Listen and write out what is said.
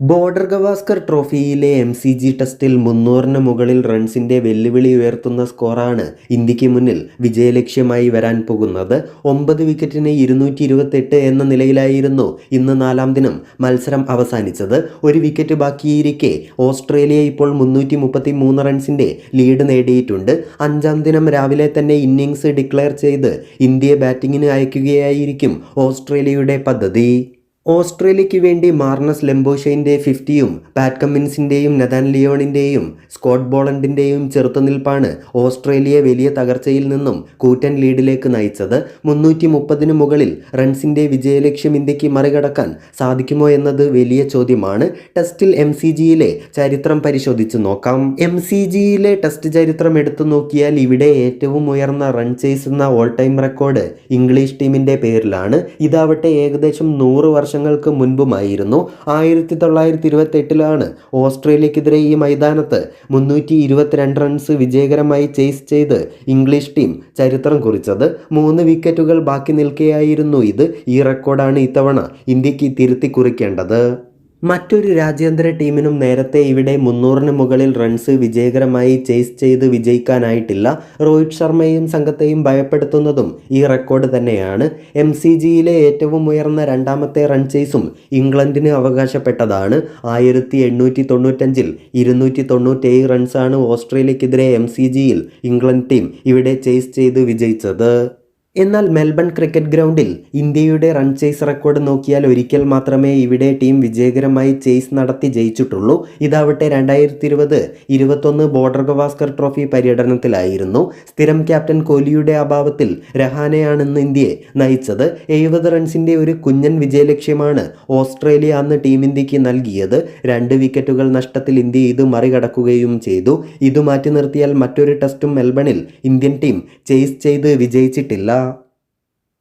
Border Gavaskar ട്രോഫിയിലെ M C G ടെസ്റ്റിൽ മുന്നൂറിന് മുകളിൽ റൺസിന്റെ വെല്ലുവിളി ഉയർത്തുന്ന സ്കോറാണ് ഇന്ത്യയ്ക്ക് മുന്നിൽ വിജയലക്ഷ്യമായി വരാൻ പോകുന്നത്. ഒമ്പത് വിക്കറ്റിന് ഇരുന്നൂറ്റി ഇരുപത്തെട്ട് എന്ന നിലയിലായിരുന്നു ഇന്ന് നാലാം ദിനം മത്സരം അവസാനിച്ചത്. ഒരു വിക്കറ്റ് ബാക്കിയിരിക്കെ ഓസ്ട്രേലിയ ഇപ്പോൾ മുന്നൂറ്റി മുപ്പത്തി മൂന്ന് റൺസിന്റെ ലീഡ് നേടിയിട്ടുണ്ട്. അഞ്ചാം ദിനം രാവിലെ തന്നെ ഇന്നിങ്സ് ഡിക്ലെയർ ചെയ്ത് ഇന്ത്യയെ ബാറ്റിങ്ങിന് അയക്കുകയായിരിക്കും ഓസ്ട്രേലിയയുടെ പദ്ധതി. ഓസ്ട്രേലിയയ്ക്ക് വേണ്ടി മാർണസ് ലെംബോഷൈന്റെ ഫിഫ്റ്റിയും പാറ്റ് കമ്മിൻസിന്റെയും നദാൻ ലിയോണിന്റെയും സ്കോട്ട് ബോളണ്ടിന്റെയും ചെറുത്തുനിൽപ്പാണ് ഓസ്ട്രേലിയയെ വലിയ തകർച്ചയിൽ നിന്നും കൂറ്റൻ ലീഡിലേക്ക് നയിച്ചത്. മുന്നൂറ്റി മുപ്പതിന് മുകളിൽ റൺസിന്റെ വിജയലക്ഷ്യം ഇന്ത്യയ്ക്ക് മറികടക്കാൻ സാധിക്കുമോ എന്നത് വലിയ ചോദ്യമാണ്. ടെസ്റ്റിൽ എം സി ജിയിലെ ചരിത്രം പരിശോധിച്ച് നോക്കാം. എം സി ജിയിലെ ടെസ്റ്റ് ചരിത്രം എടുത്തു നോക്കിയാൽ ഇവിടെ ഏറ്റവും ഉയർന്ന റൺ ചെയ്സുന്ന ഓൾ ടൈം റെക്കോർഡ് ഇംഗ്ലീഷ് ടീമിന്റെ പേരിലാണ്. ഇതാവട്ടെ ഏകദേശം നൂറ് വർഷങ്ങൾക്ക് മുൻപുമായിരുന്നു. ആയിരത്തി തൊള്ളായിരത്തി ഇരുപത്തി എട്ടിലാണ് ഓസ്ട്രേലിയക്കെതിരെ ഈ മൈതാനത്ത് മുന്നൂറ്റി ഇരുപത്തിരണ്ട് റൺസ് വിജയകരമായി ചേസ് ചെയ്ത് ഇംഗ്ലീഷ് ടീം ചരിത്രം കുറിച്ചത്. മൂന്ന് വിക്കറ്റുകൾ ബാക്കി നിൽക്കെയായിരുന്നു ഇത്. ഈ റെക്കോർഡാണ് ഇത്തവണ ഇന്ത്യയ്ക്ക് തിരുത്തി കുറിക്കേണ്ടത്. മറ്റൊരു രാജ്യാന്തര ടീമിനും നേരത്തെ ഇവിടെ മുന്നൂറിന് മുകളിൽ റൺസ് വിജയകരമായി ചേസ് ചെയ്ത് വിജയിക്കാനായിട്ടില്ല. രോഹിത് ശർമ്മയും സംഘത്തെയും ഭയപ്പെടുത്തുന്നതും ഈ റെക്കോർഡ് തന്നെയാണ്. എം സി ജിയിലെ ഏറ്റവും ഉയർന്ന രണ്ടാമത്തെ റൺ ചേസും ഇംഗ്ലണ്ടിന് അവകാശപ്പെട്ടതാണ്. ആയിരത്തി എണ്ണൂറ്റി തൊണ്ണൂറ്റഞ്ചിൽ ഇരുന്നൂറ്റി തൊണ്ണൂറ്റേഴ് റൺസാണ് ഓസ്ട്രേലിയക്കെതിരെ എം സി ജിയിൽ ഇംഗ്ലണ്ട് ടീം ഇവിടെ ചേസ് ചെയ്ത് വിജയിച്ചത്. എന്നാൽ മെൽബൺ ക്രിക്കറ്റ് ഗ്രൗണ്ടിൽ ഇന്ത്യയുടെ റൺ ചേസ് റെക്കോർഡ് നോക്കിയാൽ ഒരിക്കൽ മാത്രമേ ഇവിടെ ടീം വിജയകരമായി ചേസ് നടത്തി ജയിച്ചിട്ടുള്ളൂ. ഇതാവട്ടെ രണ്ടായിരത്തി ഇരുപത് ഇരുപത്തൊന്ന് ബോർഡർ ഗവാസ്കർ ട്രോഫി പര്യടനത്തിലായിരുന്നു. സ്ഥിരം ക്യാപ്റ്റൻ കോഹ്ലിയുടെ അഭാവത്തിൽ രഹാനെയാണെന്ന് ഇന്ത്യയെ നയിച്ചത്. എഴുപത് റൺസിന്റെ ഒരു കുഞ്ഞൻ വിജയലക്ഷ്യമാണ് ഓസ്ട്രേലിയ അന്ന് ടീം ഇന്ത്യയ്ക്ക് നൽകിയത്. രണ്ട് വിക്കറ്റുകൾ നഷ്ടത്തിൽ ഇന്ത്യ ഇത് മറികടക്കുകയും ചെയ്തു. ഇത് മാറ്റി നിർത്തിയാൽ മറ്റൊരു ടെസ്റ്റും മെൽബണിൽ ഇന്ത്യൻ ടീം ചേസ് ചെയ്ത് വിജയിച്ചിട്ടില്ല.